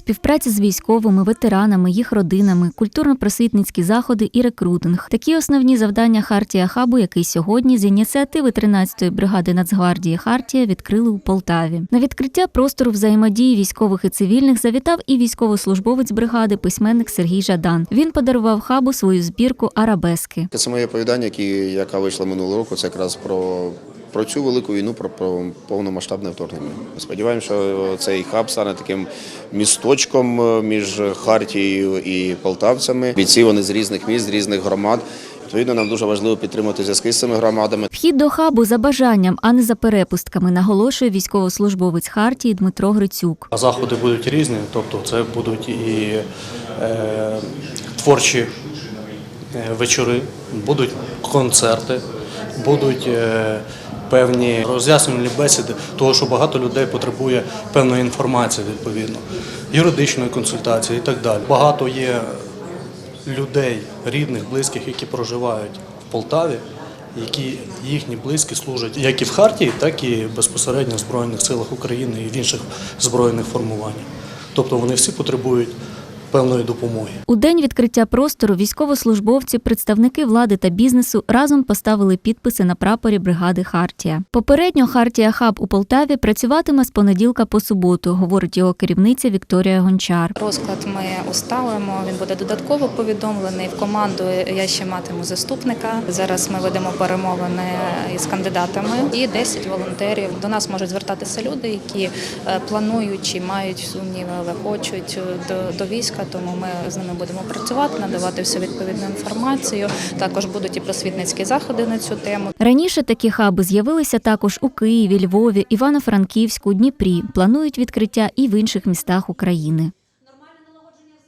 співпраця з військовими, ветеранами, їх родинами, культурно-просвітницькі заходи і рекрутинг. Такі основні завдання Хартія Хабу, який сьогодні з ініціативи 13-ї бригади Нацгвардії Хартія відкрили у Полтаві. На відкриття простору взаємодії військових і цивільних завітав і військовослужбовець бригади, письменник Сергій Жадан. Він подарував хабу свою збірку Арабески. Це моє оповідання, яка вийшла минулого року. Це якраз про, про цю велику війну, про, про повномасштабне вторгнення. Ми Сподіваємося, що цей хаб стане таким місточком е, між Хартією і полтавцями. Бійці вони з різних міст, з різних громад. Відповідно, нам дуже важливо підтримати зв'язки з цими громадами. Вхід до хабу за бажанням, а не за перепустками, наголошує військовослужбовець Хартії Дмитро Грицюк. Заходи будуть різні, тобто це будуть і е, творчі е, вечори, будуть концерти, будуть е, певні роз'яснювальні бесіди, того, що багато людей потребує певної інформації відповідно, юридичної консультації і так далі. Багато є людей, рідних, близьких, які проживають в Полтаві, які їхні близькі служать як і в Хартії, так і безпосередньо в Збройних силах України і в інших збройних формуваннях. Тобто вони всі потребують певної допомоги. У день відкриття простору військовослужбовці, представники влади та бізнесу разом поставили підписи на прапорі бригади Хартія. Попередньо Хартія Хаб у Полтаві працюватиме з понеділка по суботу, говорить його керівниця Вікторія Гончар. Розклад ми усталимо. Він буде додатково повідомлений. В команду я ще матиму заступника. Зараз ми ведемо перемовини із кандидатами і 10 волонтерів. До нас можуть звертатися люди, які е, планують чи мають сумніви, але хочуть до, до війська. Тому ми з ними будемо працювати, надавати всю відповідну інформацію. Також будуть і просвітницькі заходи на цю тему. Раніше такі хаби з'явилися також у Києві, Львові, Івано-Франківську, Дніпрі. Планують відкриття і в інших містах України.